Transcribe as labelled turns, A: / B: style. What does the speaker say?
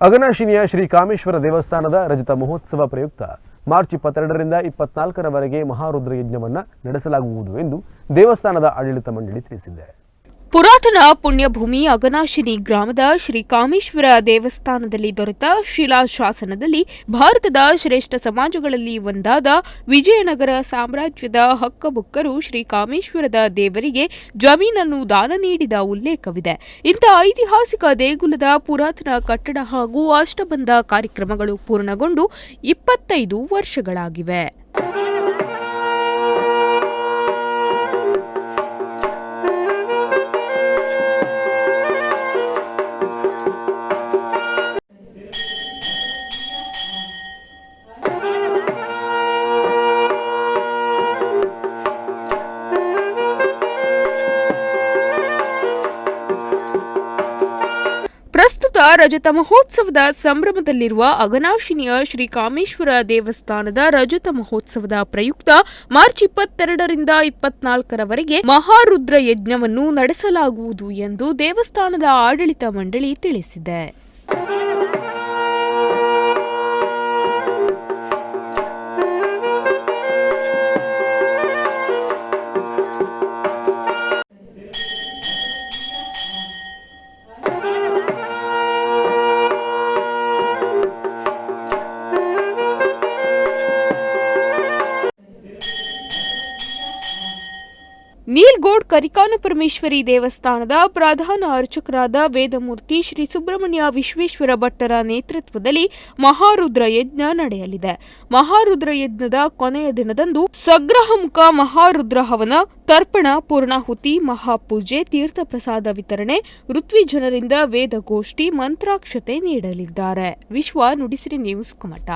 A: ಅಗನಾಶಿನಿಯ ಶ್ರೀ ಕಾಮೇಶ್ವರ ದೇವಸ್ಥಾನದ ರಜತ ಮಹೋತ್ಸವ ಪ್ರಯುಕ್ತ ಮಾರ್ಚ್ ಇಪ್ಪತ್ತೆರಡರಿಂದ ಇಪ್ಪತ್ನಾಲ್ಕರವರೆಗೆ ಮಹಾರುದ್ರ ಯಜ್ಞವನ್ನು ನಡೆಸಲಾಗುವುದು ಎಂದು ದೇವಸ್ಥಾನದ ಆಡಳಿತ ಮಂಡಳಿ ತಿಳಿಸಿದೆ.
B: ಪುರಾತನ ಪುಣ್ಯಭೂಮಿ ಅಗನಾಶಿನಿ ಗ್ರಾಮದ ಶ್ರೀ ಕಾಮೇಶ್ವರ ದೇವಸ್ಥಾನದಲ್ಲಿ ದೊರೆತ ಶಿಲಾಶಾಸನದಲ್ಲಿ ಭಾರತದ ಶ್ರೇಷ್ಠ ಸಮಾಜಗಳಲ್ಲಿ ಒಂದಾದ ವಿಜಯನಗರ ಸಾಮ್ರಾಜ್ಯದ ಹಕ್ಕಬುಕ್ಕರು ಶ್ರೀ ಕಾಮೇಶ್ವರದ ದೇವರಿಗೆ ಜಮೀನನ್ನು ದಾನ ನೀಡಿದ ಉಲ್ಲೇಖವಿದೆ. ಇಂಥ ಐತಿಹಾಸಿಕ ದೇಗುಲದ ಪುರಾತನ ಕಟ್ಟಡ ಹಾಗೂ ಅಷ್ಟಬಂಧ ಕಾರ್ಯಕ್ರಮಗಳು ಪೂರ್ಣಗೊಂಡು ಇಪ್ಪತ್ತೈದು ವರ್ಷಗಳಾಗಿವೆ. ಪ್ರಸ್ತುತ ರಜತ ಮಹೋತ್ಸವದ ಸಂಭ್ರಮದಲ್ಲಿರುವ ಅಗನಾಶಿನಿಯ ಶ್ರೀ ಕಾಮೇಶ್ವರ ದೇವಸ್ಥಾನದ ರಜತ ಮಹೋತ್ಸವದ ಪ್ರಯುಕ್ತ ಮಾರ್ಚ್ ಇಪ್ಪತ್ತೆರಡರಿಂದ ಇಪ್ಪತ್ನಾಲ್ಕರವರೆಗೆ ಮಹಾರುದ್ರ ಯಜ್ಞವನ್ನು ನಡೆಸಲಾಗುವುದು ಎಂದು ದೇವಸ್ಥಾನದ ಆಡಳಿತ ಮಂಡಳಿ ತಿಳಿಸಿದೆ. ನೀಲ್ಗೋಡ್ ಕರಿಕಾನಪರಮೇಶ್ವರಿ ದೇವಸ್ಥಾನದ ಪ್ರಧಾನ ಅರ್ಚಕರಾದ ವೇದಮೂರ್ತಿ ಶ್ರೀ ಸುಬ್ರಹ್ಮಣ್ಯ ವಿಶ್ವೇಶ್ವರ ಭಟ್ಟರ ನೇತೃತ್ವದಲ್ಲಿ ಮಹಾರುದ್ರ ಯಜ್ಞ ನಡೆಯಲಿದೆ. ಮಹಾರುದ್ರ ಯಜ್ಞದ ಕೊನೆಯ ದಿನದಂದು ಸಗ್ರಹಮುಖ ಮಹಾರುದ್ರ ಹವನ, ತರ್ಪಣ, ಪೂರ್ಣಾಹುತಿ, ಮಹಾಪೂಜೆ, ತೀರ್ಥ ಪ್ರಸಾದ ವಿತರಣೆ, ಋತ್ವಿಜನರಿಂದ ವೇದಗೋಷ್ಠಿ ಮಂತ್ರಾಕ್ಷತೆ ನೀಡಲಿದ್ದಾರೆ. ವಿಶ್ವ ನುಡಿಸಿರಿ ನ್ಯೂಸ್ ಕಮಟ.